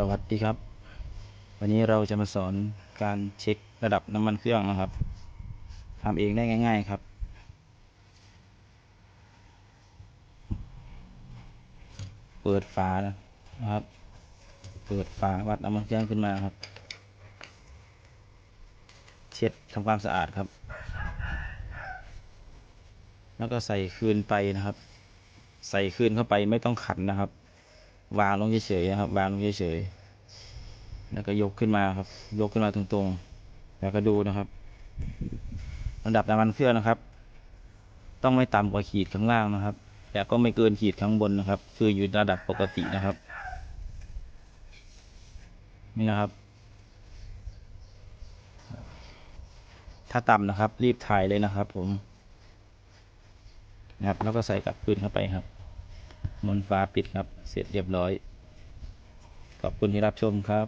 สวัสดีครับ วันนี้เราจะมาสอนการเช็คระดับน้ำมันเครื่องนะครับทำเองได้ง่าย ๆครับ เปิดฝานะครับ เปิดฝาวัดน้ำมันเครื่องขึ้นมาครับ เช็ดทำความสะอาดครับ แล้วก็ใส่คืนไปนะครับ ใส่คืนเข้าไปไม่ต้องขันนะครับ วางลงเฉยๆนะครับ วางลงเฉยๆแล้วก็ยกขึ้นมาครับ ยกขึ้นมาตรงๆ แล้วก็ดูนะครับระดับน้ำมันเครื่องนะครับ ต้องไม่ต่ำกว่าขีดข้างล่างนะครับ แต่ก็ไม่เกินขีดข้างบนนะครับ คืออยู่ระดับปกตินะครับ นี่นะครับ ถ้าต่ำนะครับ รีบถ่ายเลยนะครับ ผมนะครับแล้วก็ใส่กลับคืนเข้าไปครับ มนฟ้าปิดครับ เสร็จเรียบร้อย ขอบคุณที่รับชมครับ